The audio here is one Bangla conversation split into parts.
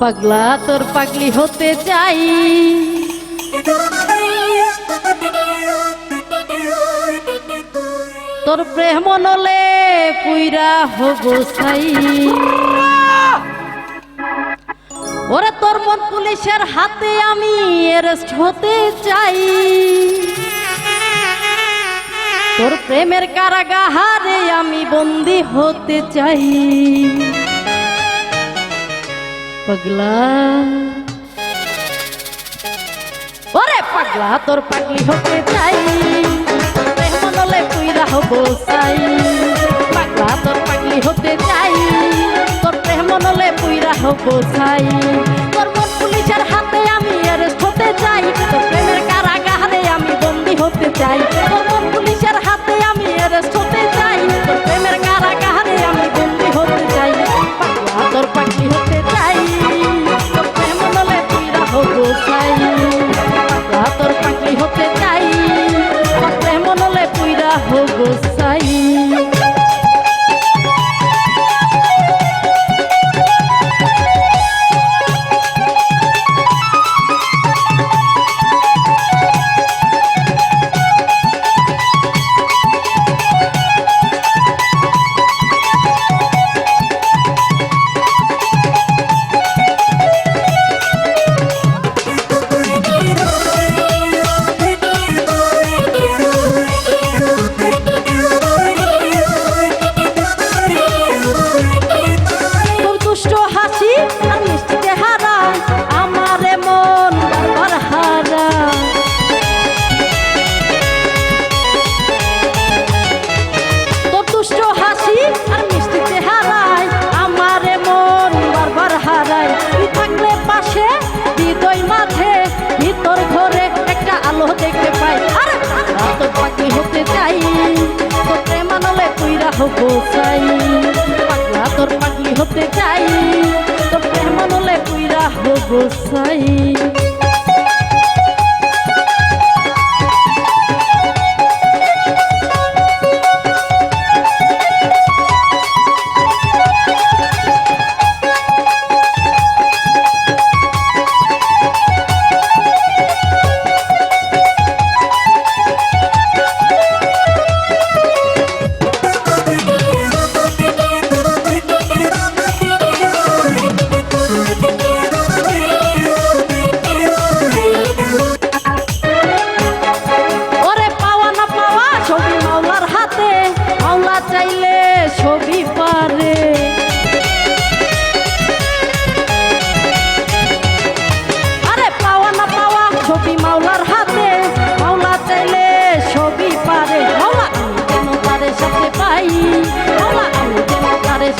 পাগলা, তোর পাগলি হতে চাই। তোর প্রেম নলে পুইরা হব সাই ওরে তোর মন পুলিশের হাতে আমি অ্যারেস্ট হতে চাই। তোর প্রেমের কারাগাহারে আমি বন্দি হতে চাই। পাগলা। ওরে পাগলা, তোর পাগলি হতে চাই। প্রেম নলে পুইরা হব সাই পাগলা, তোর পাগলি হতে চাই। তোর প্রেম নলে পুইরা হব সাই তোর মন পুলিশের হাতে আমি অ্যারেস্ট হতে চাই। তোর প্রেমের কারাগারে আমি বন্দি হতে চাই। হতে চাই তোর প্রেমানলে তুইরা চাই। পাগলা তোর পাগলি হতে চাই। তোকে মানলে তুই হব চাই।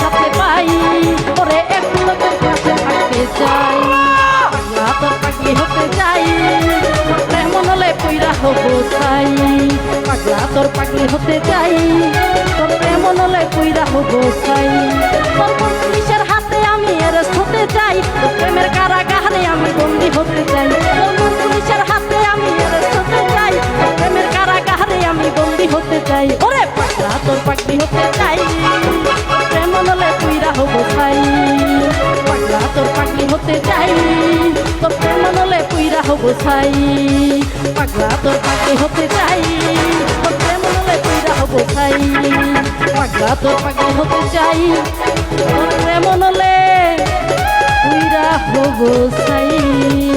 সাথে পাই, ওরে এক লোকের কাছে থাকতে চাই। তোর পাগলি হতে চাই প্রেমন হলে পুইরা হব চাই। পাগলা তোর পাখি হতে চাই, তোর প্রেমন হলে পুইরা হব চাই। তোর পাগলি হতে চাই। তোর প্রেম নলে পুইরা হব ছাই। পাগলা তোর পাগলি হতে চাই। তোর প্রেম নলে পুইরা হব ছাই। পাগলা তোর পাগলি হতে চাই। তোর প্রেম নলে পুইরা হব চাই